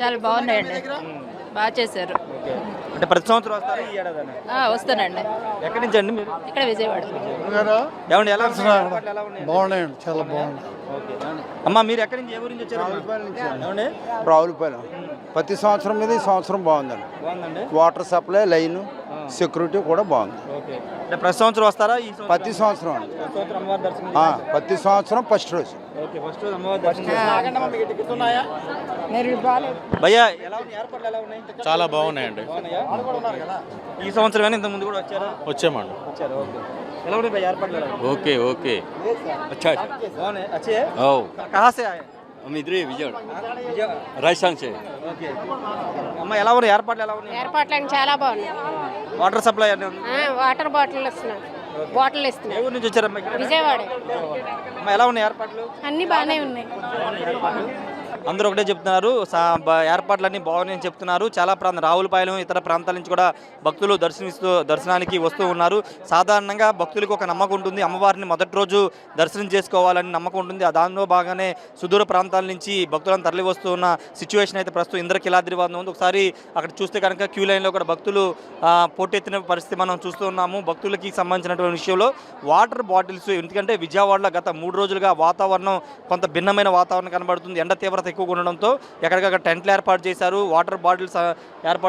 చాలా బాగున్నాయండి. బాగా చేశారు. అంటే ప్రతి సంవత్సరం వస్తారా? ఈ ఏడాది ఆ, వస్తానండి. ఎక్కడి నుంచి అండి మీరు? ఇక్కడ విజయవాడ. ఏమండి ఎలా బాగున్నాయండి చాలా బాగున్నాయి. ఓకే. అమ్మా మీరు ఎక్కడి నుంచి ఏ ఊరి నుంచి వచ్చారు? రావులపాలెం ప్రతి సంవత్సరం మీద ఈ సంవత్సరం బాగుందండి. బాగుందండి. వాటర్ సప్లై లైన్ సెక్యూరిటీ కూడా బాగుంది. ఓకే. అంటే ప్రతి సంవత్సరం వస్తారా? ప్రతి సంవత్సరం అండి. ప్రతి సంవత్సరం అమ్మవారి దర్శనం ఆ, ప్రతి సంవత్సరం ఫస్ట్ రోజు. ఓకే ఫస్ట్ రోజు అమ్మవారి దర్శనం చేసుకున్నాం. భయ్యా ఎలా ఉన్నాయి ఏర్పాట్లు ఎలా ఉన్నాయి చాలా బాగున్నాయండి బాగున్నాయా ఈ సంవత్సరం ఇంత ముందు కూడా వచ్చారా వచ్చామండి వచ్చారు ఓకే ఎలా ఉన్నాయి భయ్యా ఏర్పాట్లు ఎలా ఉన్నాయి? ఓకే ఓకే अच्छा బాగున్నాయి अच्छे हैं? ओ कहाँ से आए हम इधर ही विजय విజయ राजस्थान से ఓకే అమ్మ ఎలా ఉన్నాయి ఏర్పాట్లు ఎలా ఉన్నాయి ఏర్పాట్లు చాలా బాగున్నాయి వాటర్ సప్లై అన్నీ ఉంది ఆ, వాటర్ బాటిల్ ఇస్తున్నారు బాటిల్ ఏ ఇస్తున్నారు ఊరు నుంచి వచ్చారమ్మా ఇక్కడ విజయవాడ అమ్మ ఎలా ఉన్నాయి ఏర్పాట్లు అన్ని బాగానే ఉన్నాయి అందరూ ఒకటే చెప్తున్నారు. బ- ఏర్పాట్లన్నీ బాగున్నాయని చెప్తున్నారు. చాలా ప్రాంతం రావులపాయలం ఇతర ప్రాంతాల నుంచి కూడా భక్తులు దర్శనిస్తూ దర్శనానికి వస్తూ ఉన్నారు. సాధారణంగా భక్తులకు ఒక నమ్మకం ఉంటుంది. అమ్మవారిని మొదటి రోజు దర్శనం చేసుకోవాలని నమ్మకం ఉంటుంది. దానిలో బాగానే సుదూర ప్రాంతాల నుంచి భక్తులను తరలి వస్తున్న సిచ్యువేషన్ అయితే ప్రస్తుతం ఇంద్రకిలాద్రి వాదం ఉంది. ఒకసారి అక్కడ చూస్తే కనుక క్యూ లైన్లో కూడా భక్తులు పోటెత్తిన పరిస్థితి మనం చూస్తూ ఉన్నాము. భక్తులకి సంబంధించినటువంటి విషయంలో వాటర్ బాటిల్స్ ఎందుకంటే విజయవాడలో గత మూడు రోజులుగా వాతావరణం కొంత భిన్నమైన వాతావరణం కనబడుతుంది. ఎండ తీవ్రత ఎక్కువగా ఉండడంతో ఎక్కడికక్కడ టెంట్లు ఏర్పాటు చేశారు వాటర్ బాటిల్స్ ఏర్పాటు